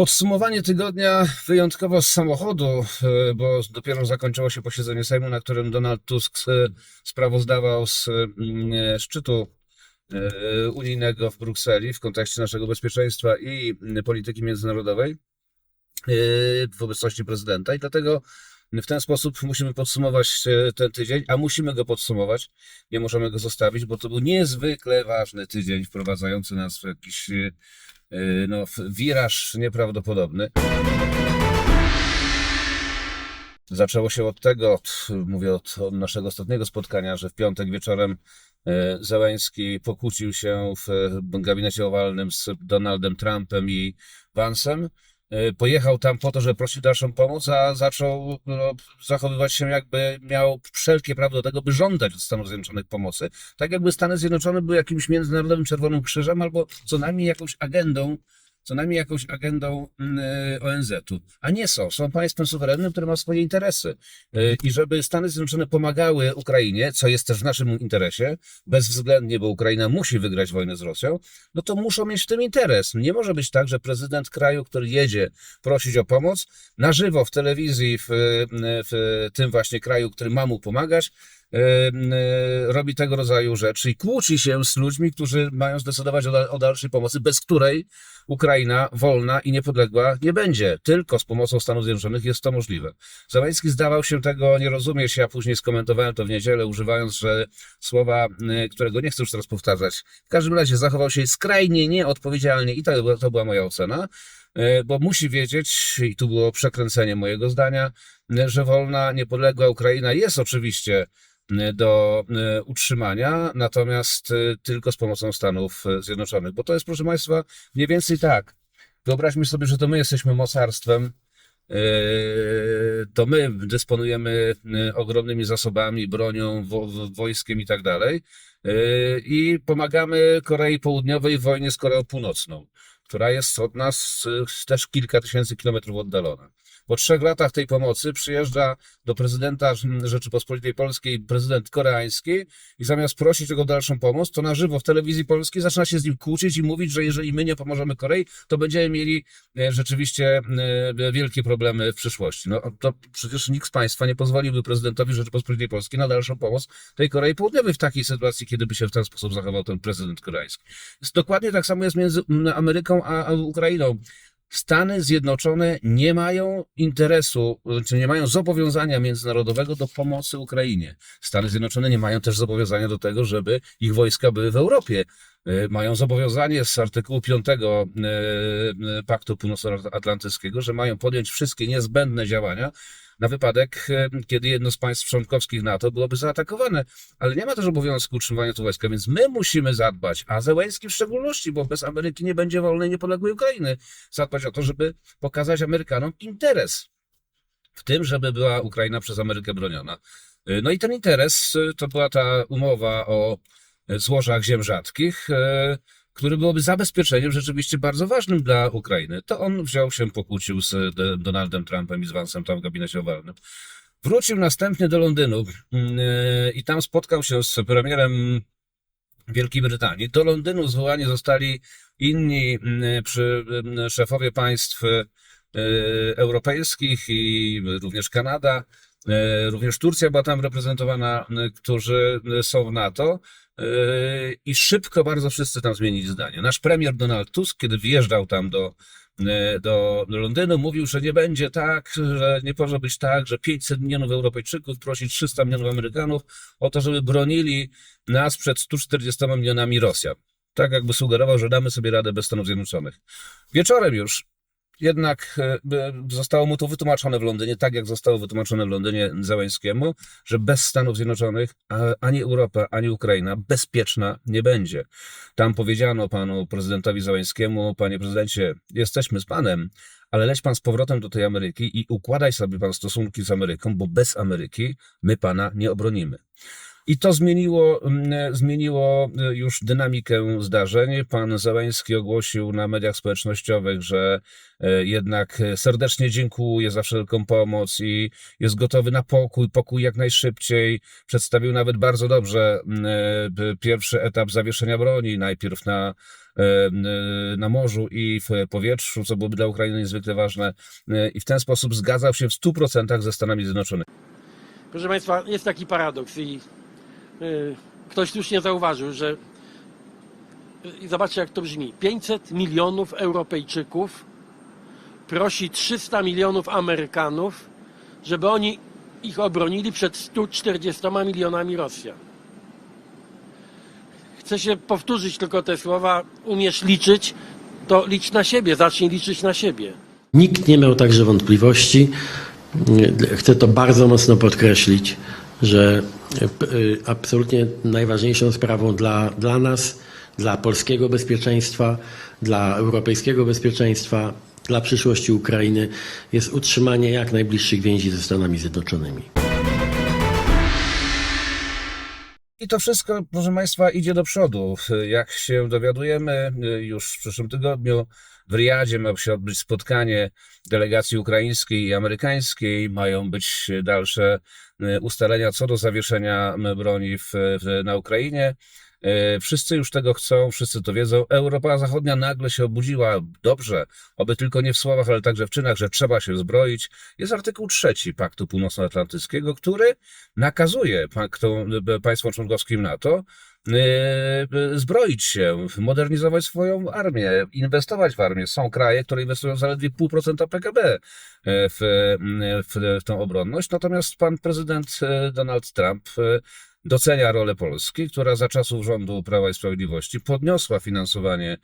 Podsumowanie tygodnia wyjątkowo z samochodu, e, bo dopiero zakończyło się posiedzenie Sejmu, na którym Donald Tusk e, sprawozdawał z mm, e, szczytu unijnego w Brukseli w kontekście naszego bezpieczeństwa i mm, polityki międzynarodowej w obecności prezydenta. I dlatego w ten sposób musimy podsumować ten tydzień, a musimy go podsumować. Nie możemy go zostawić, bo to był niezwykle ważny tydzień wprowadzający nas w jakiś no, w wiraż nieprawdopodobny. Zaczęło się od tego, t- mówię od, od naszego ostatniego spotkania, że w piątek wieczorem e, Zełenski pokłócił się w gabinecie owalnym z Donaldem Trumpem i Vance'em. E, Pojechał tam po to, żeby prosić dalszą pomoc, a zaczął no, zachowywać się jakby miał wszelkie prawo do tego, by żądać od Stanów Zjednoczonych pomocy. Tak jakby Stany Zjednoczone były jakimś międzynarodowym Czerwonym Krzyżem albo co najmniej jakąś agendą, co najmniej jakąś agendą mm, e, ONZ-u. A nie są. Są państwem suwerennym, które ma swoje interesy. E, I żeby Stany Zjednoczone pomagały Ukrainie, co jest też w naszym interesie, bezwzględnie, bo Ukraina musi wygrać wojnę z Rosją, no to muszą mieć w tym interes. Nie może być tak, że prezydent kraju, który jedzie prosić o pomoc, na żywo w telewizji w, w tym właśnie kraju, który ma mu pomagać, e, e, robi tego rodzaju rzeczy i kłóci się z ludźmi, którzy mają zdecydować o, o dalszej pomocy, bez której Ukraina wolna i niepodległa nie będzie. Tylko z pomocą Stanów Zjednoczonych jest to możliwe. Załęcki zdawał się tego nie rozumieć. Ja później skomentowałem to w niedzielę, używając, że słowa, y, którego nie chcę już teraz powtarzać. W każdym razie zachował się skrajnie nieodpowiedzialnie i to, to była moja ocena. y, Bo musi wiedzieć, i tu było przekręcenie mojego zdania, że wolna, niepodległa Ukraina jest oczywiście do y, utrzymania, natomiast y, tylko z pomocą Stanów Zjednoczonych. Bo to jest, proszę Państwa, mniej więcej tak. Wyobraźmy sobie, że to my jesteśmy mocarstwem, to my dysponujemy ogromnymi zasobami, bronią, wo, wo- wojskiem i tak dalej. I pomagamy Korei Południowej w wojnie z Koreą Północną, która jest od nas też kilka tysięcy kilometrów oddalona. Po trzech latach tej pomocy przyjeżdża do prezydenta Rzeczypospolitej Polskiej prezydent koreański i zamiast prosić o dalszą pomoc, to na żywo w telewizji polskiej zaczyna się z nim kłócić i mówić, że jeżeli my nie pomożemy Korei, to będziemy mieli e, rzeczywiście e, wielkie problemy w przyszłości. No to przecież nikt z Państwa nie pozwoliłby prezydentowi Rzeczypospolitej Polskiej na dalszą pomoc tej Korei Południowej w takiej sytuacji, kiedy by się w ten sposób zachował ten prezydent koreański. Dokładnie tak samo jest między Ameryką a Ukrainą. Stany Zjednoczone nie mają interesu, czy nie mają zobowiązania międzynarodowego do pomocy Ukrainie. Stany Zjednoczone nie mają też zobowiązania do tego, żeby ich wojska były w Europie. E, Mają zobowiązanie z artykułu 5 e, e, Paktu Północnoatlantyckiego, że mają podjąć wszystkie niezbędne działania na wypadek, kiedy jedno z państw członkowskich NATO byłoby zaatakowane. Ale nie ma też obowiązku utrzymywania tu wojska, więc my musimy zadbać, a Zełenski w szczególności, bo bez Ameryki nie będzie wolnej, niepodległej Ukrainy, zadbać o to, żeby pokazać Amerykanom interes w tym, żeby była Ukraina przez Amerykę broniona. No i ten interes to była ta umowa o złożach ziem rzadkich, y, który byłoby zabezpieczeniem rzeczywiście bardzo ważnym dla Ukrainy. To on wziął się, pokłócił z D- Donaldem Trumpem i z Vance'em tam w gabinecie owalnym. Wrócił następnie do Londynu y, i tam spotkał się z premierem Wielkiej Brytanii. Do Londynu zwołani zostali inni y, przy, y, szefowie państw europejskich i również Kanada, również Turcja była tam reprezentowana, którzy są w NATO. Y, I szybko bardzo wszyscy tam zmienili zdanie. Nasz premier Donald Tusk, kiedy wjeżdżał tam do, y, do, do Londynu, mówił, że nie będzie tak, że nie może być tak, że 500 milionów Europejczyków prosi 300 milionów Amerykanów o to, żeby bronili nas przed 140 milionami Rosjan. Tak jakby sugerował, że damy sobie radę bez Stanów Zjednoczonych. Wieczorem już jednak e, zostało mu to wytłumaczone w Londynie, tak jak zostało wytłumaczone w Londynie Zełenskiemu, że bez Stanów Zjednoczonych ani Europa, ani Ukraina bezpieczna nie będzie. Tam powiedziano panu prezydentowi Zełenskiemu, panie prezydencie, jesteśmy z panem, ale leć pan z powrotem do tej Ameryki i układaj sobie pan stosunki z Ameryką, bo bez Ameryki my pana nie obronimy. I to zmieniło, mm, zmieniło y, już dynamikę zdarzeń. Pan Zeleński ogłosił na mediach społecznościowych, że e, jednak e, serdecznie dziękuje za wszelką pomoc i jest gotowy na pokój, pokój jak najszybciej. Przedstawił nawet bardzo dobrze mm, e, pierwszy etap zawieszenia broni, najpierw na na morzu i w powietrzu, co byłoby dla Ukrainy niezwykle ważne. I w ten sposób zgadzał się w 100% ze Stanami Zjednoczonymi. Proszę Państwa, jest taki paradoks i ktoś słusznie zauważył, że i zobaczcie jak to brzmi. 500 milionów Europejczyków prosi 300 milionów Amerykanów, żeby oni ich obronili przed 140 milionami Rosjan. Chcę się powtórzyć tylko te słowa. Umiesz liczyć, to licz na siebie, zacznij liczyć na siebie. Nikt nie miał także wątpliwości, chcę to bardzo mocno podkreślić, że y, absolutnie najważniejszą sprawą dla, dla nas, dla polskiego bezpieczeństwa, dla europejskiego bezpieczeństwa, dla przyszłości Ukrainy jest utrzymanie jak najbliższych więzi ze Stanami Zjednoczonymi. I to wszystko, proszę Państwa, idzie do przodu. Jak się dowiadujemy, już w przyszłym tygodniu w Riyadzie ma się odbyć spotkanie delegacji ukraińskiej i amerykańskiej. Mają być dalsze ustalenia co do zawieszenia broni w, w, na Ukrainie. E, wszyscy już tego chcą, wszyscy to wiedzą. Europa Zachodnia nagle się obudziła. Dobrze, oby tylko nie w słowach, ale także w czynach, że trzeba się zbroić. Jest artykuł trzeci Paktu Północnoatlantyckiego, który nakazuje państwom członkowskim NATO zbroić się, modernizować swoją armię, inwestować w armię. Są kraje, które inwestują zaledwie 0,5% PKB e, w, w, w tą obronność. Natomiast pan prezydent Donald Trump docenia rolę Polski, która za czasów rządu Prawa i Sprawiedliwości podniosła finansowanie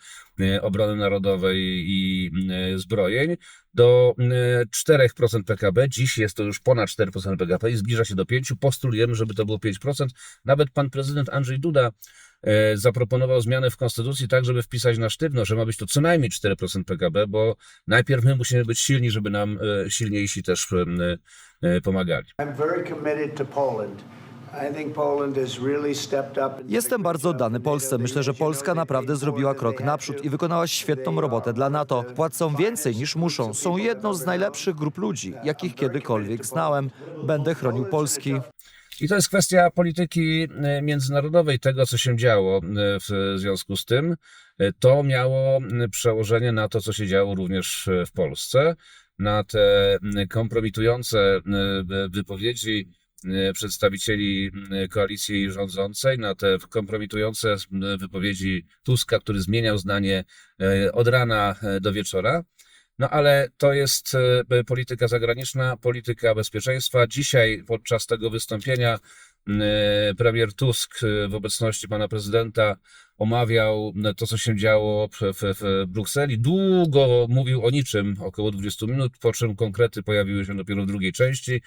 obrony narodowej i zbrojeń do 4% e, PKB. Dziś jest to już ponad 4% PKB i zbliża się do 5%. Postulujemy, żeby to było 5%. Nawet pan prezydent Andrzej Duda zaproponował zmianę w konstytucji tak, żeby wpisać na sztywno, że ma być to co najmniej 4% PKB, bo najpierw my musimy być silni, żeby nam silniejsi też pomagali. I'm very committed to Poland. Jestem bardzo oddany Polsce. Myślę, że Polska naprawdę zrobiła krok naprzód i wykonała świetną robotę dla NATO. Płacą więcej niż muszą. Są jedną z najlepszych grup ludzi, jakich kiedykolwiek znałem. Będę chronił Polski. I to jest kwestia polityki e, międzynarodowej, tego co się działo e, w związku z tym. E, to miało przełożenie na to, co się działo również w Polsce, na te kompromitujące wypowiedzi przedstawicieli e, koalicji rządzącej na te kompromitujące e, wypowiedzi Tuska, który zmieniał zdanie od rana do wieczora. No ale to jest polityka zagraniczna, polityka bezpieczeństwa. Dzisiaj podczas tego wystąpienia premier Tusk w obecności pana prezydenta omawiał to, co się działo w, w, w, Brukseli. Długo mówił o niczym, około 20 minut, po czym konkrety pojawiły się dopiero w drugiej części.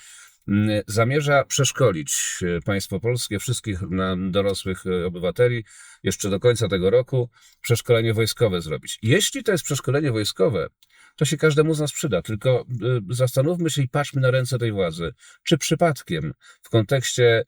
Mm, zamierza przeszkolić e, państwo polskie, wszystkich dorosłych e, obywateli jeszcze do końca tego roku, przeszkolenie wojskowe zrobić. Jeśli to jest przeszkolenie wojskowe, to się każdemu z nas przyda. Tylko e, zastanówmy się i patrzmy na ręce tej władzy. Czy przypadkiem w kontekście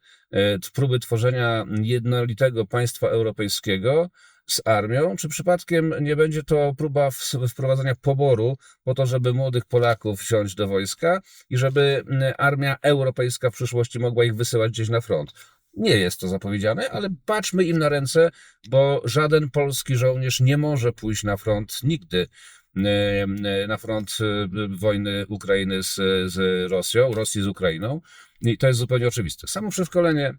próby tworzenia jednolitego państwa europejskiego z armią, czy przypadkiem nie będzie to próba wprowadzenia poboru po to, żeby młodych Polaków wziąć do wojska i żeby armia europejska w przyszłości mogła ich wysyłać gdzieś na front? Nie jest to zapowiedziane, ale patrzmy im na ręce, bo żaden polski żołnierz nie może pójść na front nigdy na front wojny Ukrainy z, z Rosją, Rosji z Ukrainą. I to jest zupełnie oczywiste. Samo przeszkolenie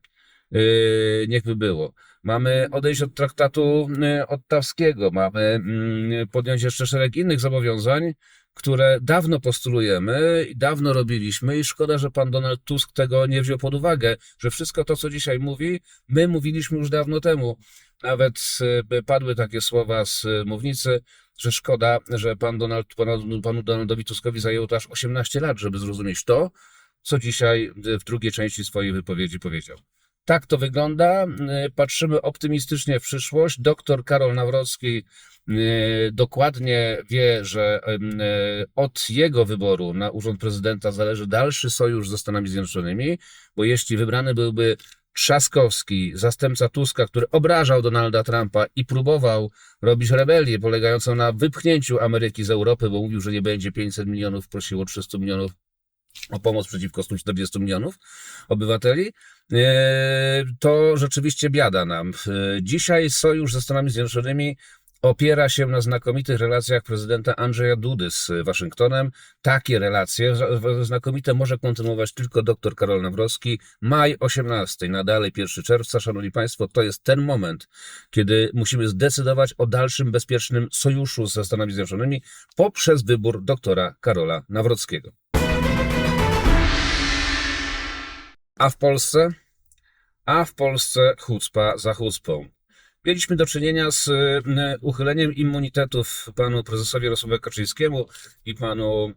Yy, niechby było. Mamy odejść od traktatu yy, ottawskiego, mamy mm, podjąć jeszcze szereg innych zobowiązań, które dawno postulujemy i dawno robiliśmy i szkoda, że pan Donald Tusk tego nie wziął pod uwagę, że wszystko to, co dzisiaj mówi, my mówiliśmy już dawno temu. Nawet yy, padły takie słowa z mównicy, że szkoda, że pan Donald, panu, panu Donaldowi Tuskowi zajęło to aż 18 lat, żeby zrozumieć to, co dzisiaj w drugiej części swojej wypowiedzi powiedział. Tak to wygląda. Y, patrzymy optymistycznie w przyszłość. Doktor Karol Nawrocki y, dokładnie wie, że y, od jego wyboru na urząd prezydenta zależy dalszy sojusz ze Stanami Zjednoczonymi, bo jeśli wybrany byłby Trzaskowski, zastępca Tuska, który obrażał Donalda Trumpa i próbował robić rebelię polegającą na wypchnięciu Ameryki z Europy, bo mówił, że nie będzie 500 milionów, prosił o 300 milionów o pomoc przeciwko 140 milionów obywateli, e, to rzeczywiście biada nam. E, dzisiaj sojusz ze Stanami Zjednoczonymi opiera się na znakomitych relacjach prezydenta Andrzeja Dudy z Waszyngtonem. Takie relacje znakomite może kontynuować tylko dr Karol Nawrocki. Maj 18, na dalej 1 czerwca, szanowni państwo, to jest ten moment, kiedy musimy zdecydować o dalszym bezpiecznym sojuszu ze Stanami Zjednoczonymi poprzez wybór doktora Karola Nawrockiego. A w Polsce? A w Polsce chucpa za chucpą. Mieliśmy do czynienia z uchyleniem immunitetów panu prezesowi Jarosławowi Kaczyńskiemu i panu,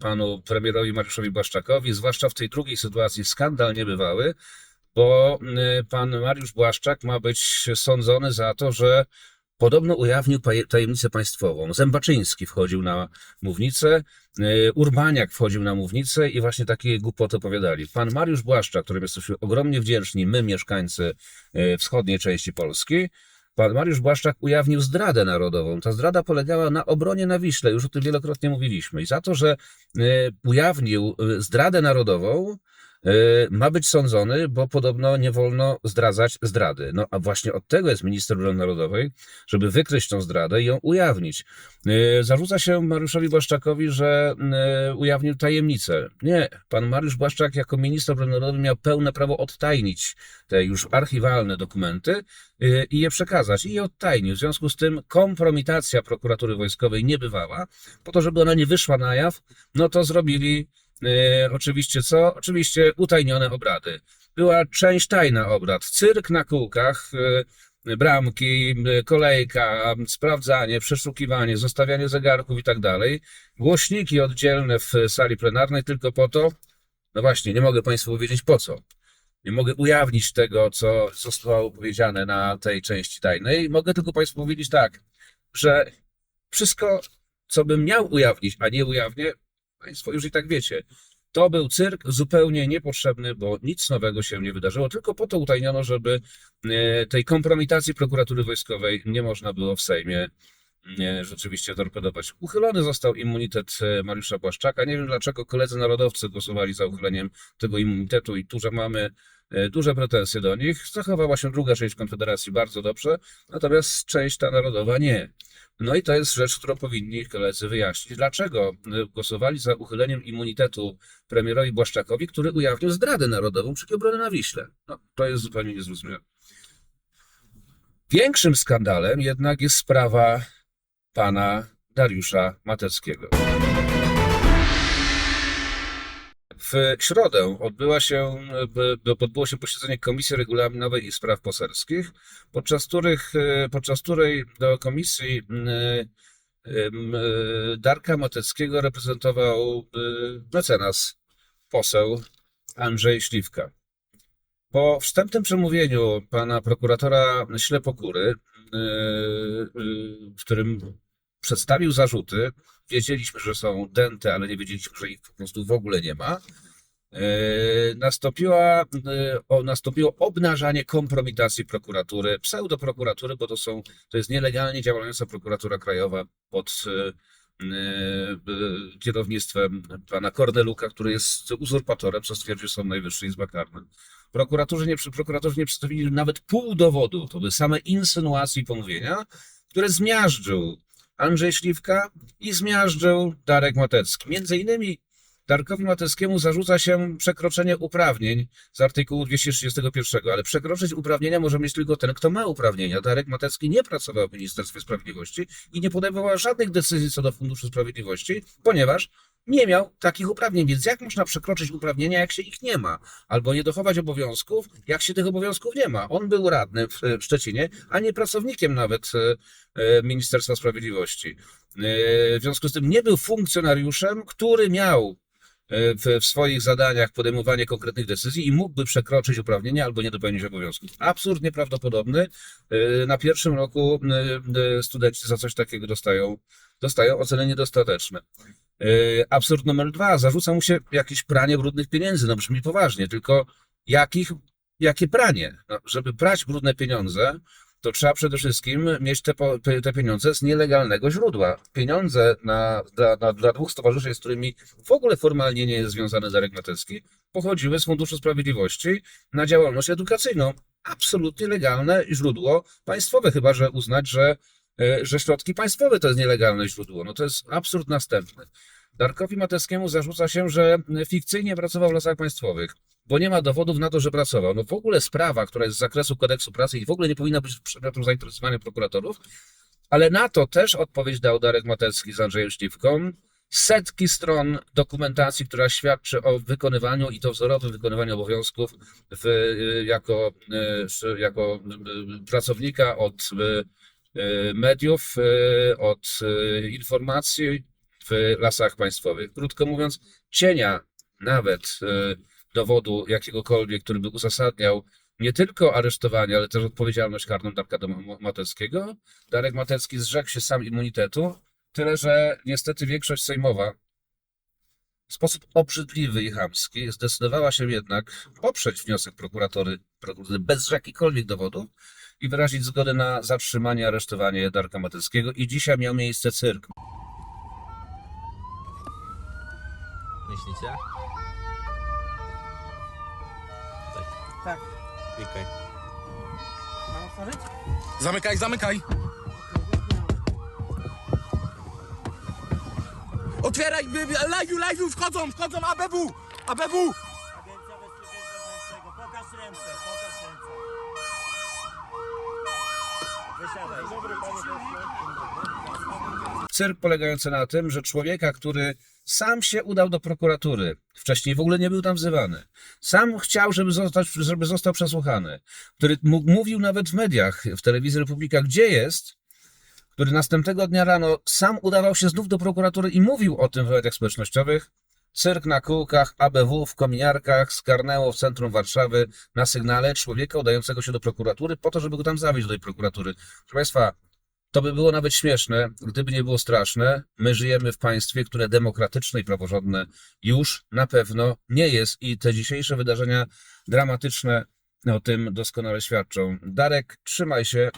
panu premierowi Mariuszowi Błaszczakowi, zwłaszcza w tej drugiej sytuacji skandal niebywały, bo pan Mariusz Błaszczak ma być sądzony za to, że podobno ujawnił tajemnicę państwową. Zębaczyński wchodził na mównicę, e, Urbaniak wchodził na mównicę i właśnie takie głupoty opowiadali. Pan Mariusz Błaszczak, którym jesteśmy ogromnie wdzięczni, my mieszkańcy e, wschodniej części Polski, pan Mariusz Błaszczak ujawnił zdradę narodową. Ta zdrada polegała na obronie na Wiśle, już o tym wielokrotnie mówiliśmy. I za to, że e, ujawnił zdradę narodową, ma być sądzony, bo podobno nie wolno zdradzać zdrady. No a właśnie od tego jest minister obrony narodowej, żeby wykryć tą zdradę i ją ujawnić. E, Zarzuca się Mariuszowi Błaszczakowi, że e, ujawnił tajemnicę. Nie, pan Mariusz Błaszczak jako minister obrony narodowej miał pełne prawo odtajnić te już archiwalne dokumenty e, i je przekazać. I je odtajnił. W związku z tym kompromitacja prokuratury wojskowej nie bywała. Po to, żeby ona nie wyszła na jaw, no to zrobili e, oczywiście co? Oczywiście utajnione obrady. Była część tajna obrad. Cyrk na kółkach, e, bramki, e, kolejka, sprawdzanie, przeszukiwanie, zostawianie zegarków i tak dalej. Głośniki oddzielne w sali plenarnej tylko po to, no właśnie, nie mogę Państwu powiedzieć po co. Nie mogę ujawnić tego, co zostało powiedziane na tej części tajnej. Mogę tylko Państwu powiedzieć tak, że wszystko, co bym miał ujawnić, a nie ujawnię, Państwo już i tak wiecie. To był cyrk zupełnie niepotrzebny, bo nic nowego się nie wydarzyło, tylko po to utajniono, żeby e, tej kompromitacji prokuratury wojskowej nie można było w Sejmie e, rzeczywiście torpedować. Uchylony został immunitet e, Mariusza Błaszczaka. Nie wiem dlaczego koledzy narodowcy głosowali za uchyleniem tego immunitetu i tu, że mamy duże pretensje do nich. Zachowała się druga część Konfederacji bardzo dobrze, natomiast część ta narodowa nie. No i to jest rzecz, którą powinni koledzy wyjaśnić. Dlaczego e, głosowali za uchyleniem immunitetu premierowi Błaszczakowi, który ujawnił zdradę narodową, czyli obronę na Wiśle? No, to jest zupełnie niezrozumiałe. Większym skandalem jednak jest sprawa pana Dariusza Mateckiego. W środę odbyła się, odbyło się posiedzenie Komisji Regulaminowej i Spraw Poselskich, podczas, których, e, podczas której do komisji Darka Mateckiego reprezentował e, mecenas, poseł Andrzej Śliwka. Po wstępnym przemówieniu pana prokuratora Ślepokury, e, w którym przedstawił zarzuty, wiedzieliśmy, że są dęte, ale nie wiedzieliśmy, że ich po prostu w ogóle nie ma, e, nastąpiła, e, nastąpiło obnażanie kompromitacji prokuratury, pseudoprokuratury, bo to są, to jest nielegalnie działająca prokuratura krajowa pod e, kierownictwem pana Korneluka, który jest uzurpatorem, co stwierdził Sąd Najwyższy Izba Karna. Prokuratorzy nie, prokuratorzy nie przedstawili nawet pół dowodu, to były same insynuacje i pomówienia, które zmiażdżył Andrzej Śliwka i zmiażdżył Darek Matecki. Między innymi Darkowi Mateckiemu zarzuca się przekroczenie uprawnień z artykułu 231, ale przekroczyć uprawnienia może mieć tylko ten, kto ma uprawnienia. Darek Matecki nie pracował w Ministerstwie Sprawiedliwości i nie podejmował żadnych decyzji co do Funduszu Sprawiedliwości, ponieważ nie miał takich uprawnień. Więc jak można przekroczyć uprawnienia, jak się ich nie ma? Albo nie dochować obowiązków, jak się tych obowiązków nie ma? On był radnym w Szczecinie, a nie pracownikiem nawet e, e, Ministerstwa Sprawiedliwości. E, W związku z tym nie był funkcjonariuszem, który miał w, w swoich zadaniach podejmowanie konkretnych decyzji i mógłby przekroczyć uprawnienia albo nie dopełnić obowiązków. Absurd nieprawdopodobny. Na pierwszym roku studenci za coś takiego dostają, dostają oceny niedostateczne. E, Absurd numer dwa. Zarzuca mu się jakieś pranie brudnych pieniędzy. No brzmi poważnie, tylko jakich, jakie pranie? No, żeby prać brudne pieniądze, to trzeba przede wszystkim mieć te, te pieniądze z nielegalnego źródła. Pieniądze na, dla, na, dla dwóch stowarzyszeń, z którymi w ogóle formalnie nie jest związany Darek Matecki, pochodziły z Funduszu Sprawiedliwości na działalność edukacyjną. Absolutnie legalne źródło państwowe, chyba że uznać, że że środki państwowe to jest nielegalne źródło. No to jest absurd następny. Darkowi Mateckiemu zarzuca się, że fikcyjnie pracował w lasach państwowych, bo nie ma dowodów na to, że pracował. No w ogóle sprawa, która jest z zakresu kodeksu pracy i w ogóle nie powinna być przedmiotem zainteresowania prokuratorów, ale na to też odpowiedź dał Darek Matecki z Andrzejem Śliwką. Setki stron dokumentacji, która świadczy o wykonywaniu i to wzorowym wykonywaniu obowiązków w, y, jako, jako pracownika od mediów, y, od y, informacji w lasach państwowych. Krótko mówiąc, cienia nawet dowodu jakiegokolwiek, który by uzasadniał nie tylko aresztowanie, ale też odpowiedzialność karną Darka Mateckiego. Darek Matecki zrzekł się sam immunitetu, tyle że niestety większość sejmowa w sposób obrzydliwy i chamski zdecydowała się jednak poprzeć wniosek prokuratory, prokuratury bez jakichkolwiek dowodów i wyrazić zgodę na zatrzymanie, i aresztowanie Darka Mateckiego i dzisiaj miał miejsce cyrk. Myślicie? Tak. Klikaj. Mam otworzyć? Zamykaj, zamykaj! Otwieraj! Live, live, wchodzą, wchodzą, ABW! ABW! Agencja Bezpieczeństwa Wewnętrznego. Pokaż ręce, pokaż ręce. Wysiadaj. Dobry, Cyrk polegający na tym, że człowieka, który sam się udał do prokuratury, wcześniej w ogóle nie był tam wzywany, sam chciał, żeby, zostać, żeby został przesłuchany, który mówił nawet w mediach, w telewizji Republika, gdzie jest, który następnego dnia rano sam udawał się znów do prokuratury i mówił o tym w mediach społecznościowych, Cyrk na kółkach, ABW w kominiarkach skarnęło w centrum Warszawy na sygnale człowieka udającego się do prokuratury po to, żeby go tam zawieźć do tej prokuratury. Proszę Państwa, to by było nawet śmieszne, gdyby nie było straszne. My żyjemy w państwie, które demokratyczne i praworządne już na pewno nie jest i te dzisiejsze wydarzenia dramatyczne o tym doskonale świadczą. Darek, trzymaj się.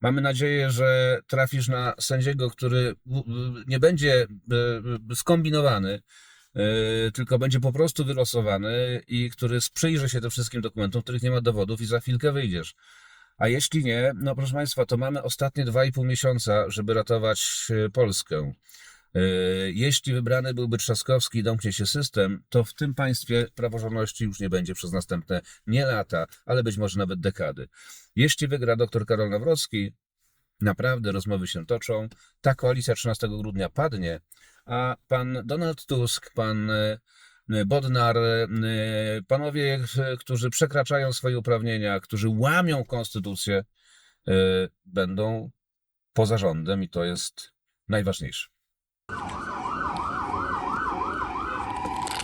Mamy nadzieję, że trafisz na sędziego, który nie będzie e, skombinowany, e, tylko będzie po prostu wylosowany i który sprzyjrzy się tym wszystkim dokumentom, których nie ma dowodów i za chwilkę wyjdziesz. A jeśli nie, no proszę Państwa, to mamy ostatnie 2,5 miesiąca, żeby ratować e, Polskę. E, Jeśli wybrany byłby Trzaskowski i domknie się system, to w tym państwie praworządności już nie będzie przez następne nie lata, ale być może nawet dekady. Jeśli wygra dr Karol Nawrocki, naprawdę rozmowy się toczą, ta koalicja 13 grudnia padnie, a pan Donald Tusk, pan e, Bodnar, e, panowie, którzy przekraczają swoje uprawnienia, którzy łamią konstytucję, będą poza rządem i to jest najważniejsze.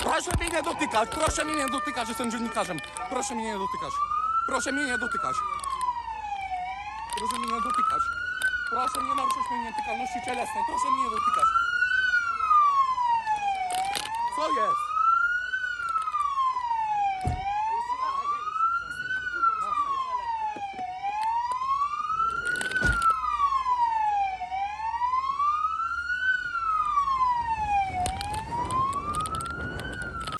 Proszę mnie nie dotykać, proszę mnie nie dotykać, jestem dziennikarzem. Proszę mnie nie dotykać. Proszę mnie nie dotykać. Proszę mnie nie dotykać. Proszę nie naruszać mojej nietykalności cielesnej. Proszę mnie nie dotykać. Co jest?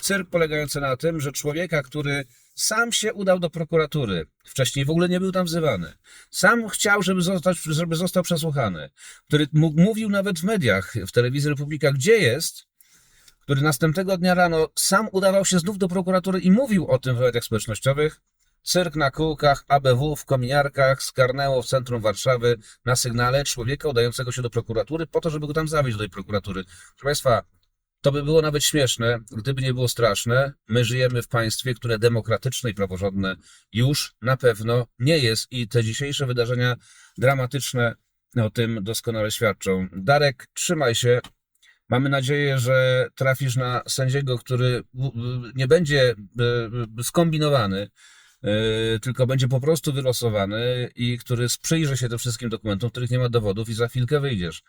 Cyrk polegający na tym, że człowieka, który sam się udał do prokuratury, wcześniej w ogóle nie był tam wzywany, sam chciał, żeby, zostać, żeby został przesłuchany, który mówił nawet w mediach, w telewizji Republika, gdzie jest, który następnego dnia rano sam udawał się znów do prokuratury i mówił o tym w mediach społecznościowych, Cyrk na kółkach, ABW w kominiarkach skarnęło w centrum Warszawy na sygnale człowieka udającego się do prokuratury po to, żeby go tam zawieźć do tej prokuratury. Proszę Państwa, to by było nawet śmieszne, gdyby nie było straszne. My żyjemy w państwie, które demokratyczne i praworządne już na pewno nie jest i te dzisiejsze wydarzenia dramatyczne o tym doskonale świadczą. Darek, trzymaj się. Mamy nadzieję, że trafisz na sędziego, który nie będzie e, skombinowany, e, tylko będzie po prostu wylosowany i który sprzyjrzy się tym wszystkim dokumentom, których nie ma dowodów i za chwilkę wyjdziesz.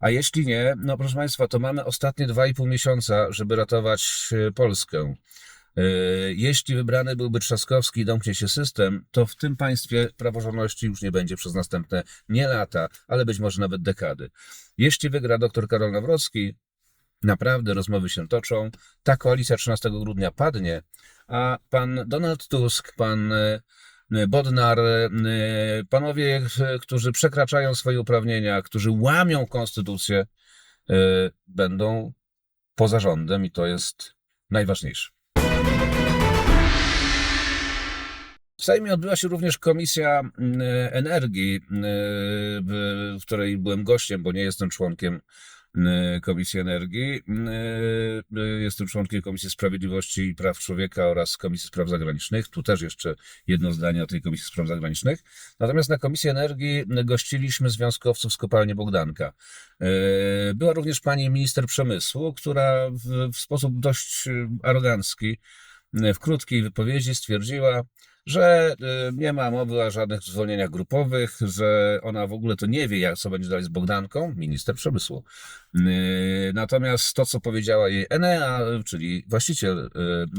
A jeśli nie, no proszę Państwa, to mamy ostatnie 2,5 miesiąca, żeby ratować e, Polskę. E, Jeśli wybrany byłby Trzaskowski i domknie się system, to w tym państwie praworządności już nie będzie przez następne nie lata, ale być może nawet dekady. Jeśli wygra dr Karol Nawrocki, naprawdę rozmowy się toczą, ta koalicja 13 grudnia padnie, a pan Donald Tusk, pan e, Bodnar, e, panowie, e, którzy przekraczają swoje uprawnienia, którzy łamią konstytucję, e, będą poza rządem i to jest najważniejsze. W Sejmie odbyła się również Komisja Energii, w której byłem gościem, bo nie jestem członkiem Komisji Energii. Mm, Jestem członkiem Komisji Sprawiedliwości i Praw Człowieka oraz Komisji Spraw Zagranicznych. Tu też jeszcze jedno zdanie o tej Komisji Spraw Zagranicznych. Natomiast na Komisji Energii gościliśmy związkowców z kopalni Bogdanka. Była również pani minister przemysłu, która w, w sposób dość arogancki w krótkiej wypowiedzi stwierdziła, że y, nie ma mowy o żadnych zwolnieniach grupowych, że ona w ogóle to nie wie, jak co będzie dalej z Bogdanką, minister przemysłu. Y, Natomiast to, co powiedziała jej Enea, czyli właściciel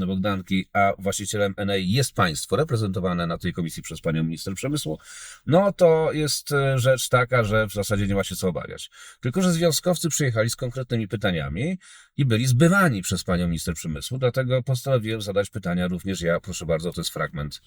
y, Bogdanki, a właścicielem Enei jest państwo reprezentowane na tej komisji przez panią minister przemysłu, no to jest rzecz taka, że w zasadzie nie ma się co obawiać. Tylko, że związkowcy przyjechali z konkretnymi pytaniami i byli zbywani przez panią minister przemysłu, dlatego postanowiłem zadać pytania również ja. Proszę bardzo, to jest fragment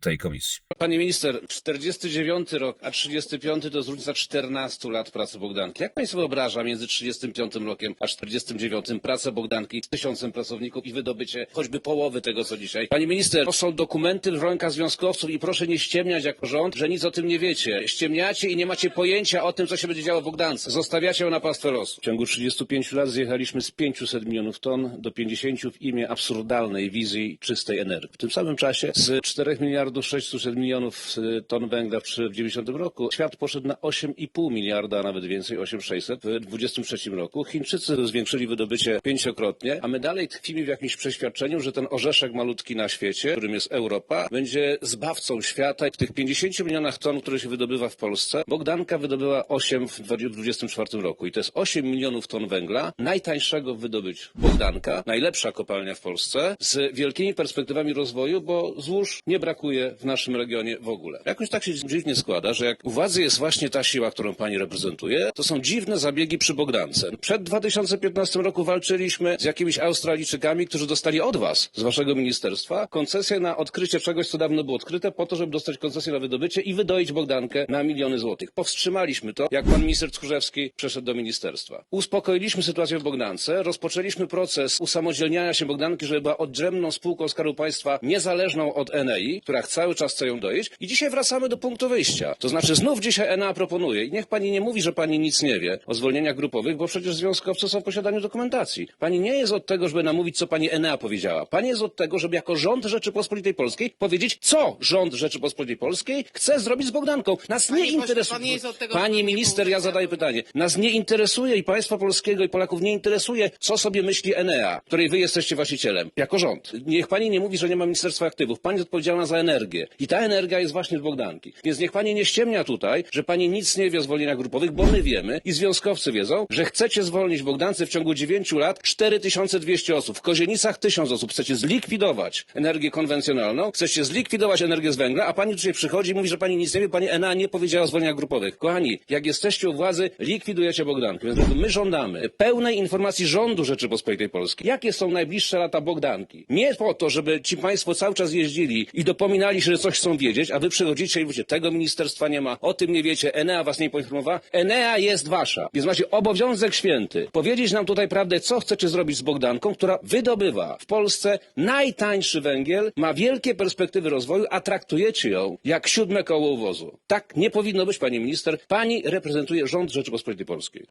tej komisji. Panie minister, 49 rok, a 35 to jest różnica 14 lat pracy Bogdanki. Jak sobie wyobraża między 35 rokiem a 49 pracę Bogdanki z tysiącem pracowników i wydobycie choćby połowy tego, co dzisiaj? Pani minister, to są dokumenty w rękach związkowców i proszę nie ściemniać jako rząd, że nic o tym nie wiecie. Ściemniacie i nie macie pojęcia o tym, co się będzie działo w Bogdance. Zostawiacie ją na pastwę losu. W ciągu 35 lat zjechaliśmy z 500 milionów ton do 50 w imię absurdalnej wizji czystej energii. W tym samym czasie z 4 miliardów 600 milionów y, ton węgla w 90 roku świat poszedł na 8,5 miliarda, a nawet więcej, 8,600 w 23 roku. Chińczycy zwiększyli wydobycie pięciokrotnie, a my dalej tkwimy w jakimś przeświadczeniu, że ten orzeszek malutki na świecie, którym jest Europa, będzie zbawcą świata. W tych 50 milionach ton, które się wydobywa w Polsce, Bogdanka wydobyła 8 w 2024 roku. I to jest 8 milionów ton węgla, najtańszego w wydobyciu. Bogdanka, najlepsza kopalnia w Polsce, z wielkimi perspektywami rozwoju, bo złóż nie brakuje w naszym regionie w ogóle. Jakoś tak się dziwnie składa, że jak u władzy jest właśnie ta siła, którą pani reprezentuje, to są dziwne zabiegi przy Bogdance. Przed 2015 roku walczyliśmy z jakimiś Australijczykami, którzy dostali od was, z waszego ministerstwa, koncesję na odkrycie czegoś, co dawno było odkryte, po to, żeby dostać koncesję na wydobycie i wydoić Bogdankę na miliony złotych. Powstrzymaliśmy to, jak pan minister Tchórzewski przeszedł do ministerstwa. Uspokoiliśmy sytuację w Bogdance, rozpoczęliśmy proces usamodzielniania się Bogdanki, żeby była odrębną spółką Skarbu Państwa, niezależną od Enei, która cały czas chce ją doić. I dzisiaj wracamy do punktu wyjścia. To znaczy znów dzisiaj Enea proponuje. I niech pani nie mówi, że pani nic nie wie o zwolnieniach grupowych, bo przecież związkowcy są w posiadaniu dokumentacji. Pani nie jest od tego, żeby namówić, co pani Enea powiedziała. Pani jest od tego, żeby jako rząd Rzeczypospolitej Polskiej powiedzieć, co rząd Rzeczypospolitej Polskiej chce zrobić z Bogdanką. Nas Panie nie interesuje. pan tego, Pani minister, ja zadaję pytanie. Nas nie interesuje i państwa polskiego i Polaków nie interesuje, co sobie myśli Enea, której wy jesteście właścicielem, jako rząd. Niech pani nie mówi, że nie ma Ministerstwa Aktywów. Pani jest odpowiedzialna za energię. I ta energia jest właśnie z Bogdanki. Więc niech pani nie ściemnia tutaj, że pani nic nie wie o zwolnieniach grupowych, bo my wiemy i związkowcy wiedzą, że chcecie zwolnić w Bogdance w ciągu 9 lat 4200 osób. W Kozienicach 1000 osób. Chcecie zlikwidować energię konwencjonalną, chcecie zlikwidować energię z węgla, a pani tutaj przychodzi i mówi, że pani nic nie wie, pani Enea nie powiedziała o zwolnieniach grupowych. Kochani, jak jesteście u władzy, likwidujecie Bogdankę. Więc my żądamy pełnej informacji rządu Rzeczypospolitej Polskiej. Jakie są najbliższe lata Bogdanki? Nie po to, żeby ci państwo cały czas jeździli i dopominali się, że coś chcą wiedzieć, a wy przychodzicie i mówicie, tego ministerstwa nie ma, o tym nie wiecie, Enea was nie poinformowała. Enea jest wasza. Więc macie obowiązek święty powiedzieć nam tutaj prawdę, co chcecie zrobić z Bogdanką, która wydobywa w Polsce najtańszy węgiel, ma wielkie perspektywy rozwoju, a traktujecie ją jak siódme koło uwozu. Tak nie powinno być, pani minister. Pani reprezentuje rząd Rzeczypospolitej Polskiej.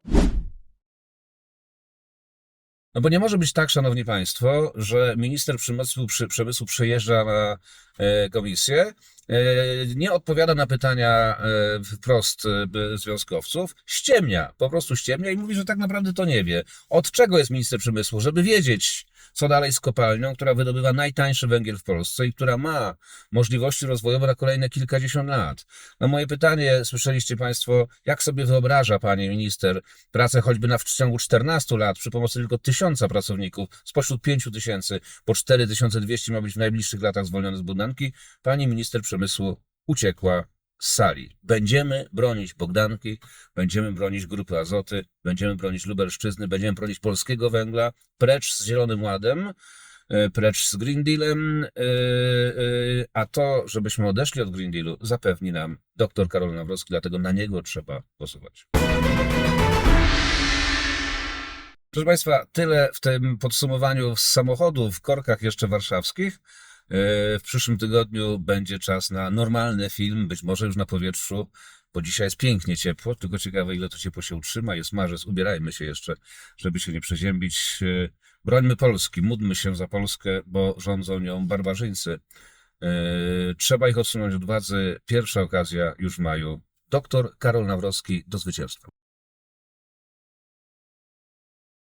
No bo nie może być tak, szanowni państwo, że minister przemysłu, przy, przemysłu przyjeżdża na e, komisję, e, nie odpowiada na pytania e, wprost związkowców, ściemnia, po prostu ściemnia i mówi, że tak naprawdę to nie wie. Od czego jest minister przemysłu? Żeby wiedzieć, co dalej z kopalnią, która wydobywa najtańszy węgiel w Polsce i która ma możliwości rozwojowe na kolejne kilkadziesiąt lat. No moje pytanie, słyszeliście Państwo, jak sobie wyobraża Pani Minister pracę choćby na w ciągu 14 lat przy pomocy tylko tysiąca pracowników, spośród 5 tysięcy, po 4200 ma być w najbliższych latach zwolnione z Bogdanki. Pani Minister Przemysłu uciekła z sali. Będziemy bronić Bogdanki, będziemy bronić Grupy Azoty, będziemy bronić Lubelszczyzny, będziemy bronić polskiego węgla, precz z Zielonym Ładem, e, precz z Green Dealem, e, e, a to, żebyśmy odeszli od Green Dealu, zapewni nam dr Karol Nawrocki, dlatego na niego trzeba głosować. Proszę Państwa, tyle w tym podsumowaniu z samochodów w korkach jeszcze warszawskich. E, W przyszłym tygodniu będzie czas na normalny film, być może już na powietrzu, bo dzisiaj jest pięknie ciepło, tylko ciekawe ile to ciepło się utrzyma. Jest marzec, ubierajmy się jeszcze, żeby się nie przeziębić. E, Brońmy Polski, módlmy się za Polskę, bo rządzą nią barbarzyńcy. E, Trzeba ich odsunąć od władzy. Pierwsza okazja już w maju. Doktor Karol Nawrocki do zwycięstwa.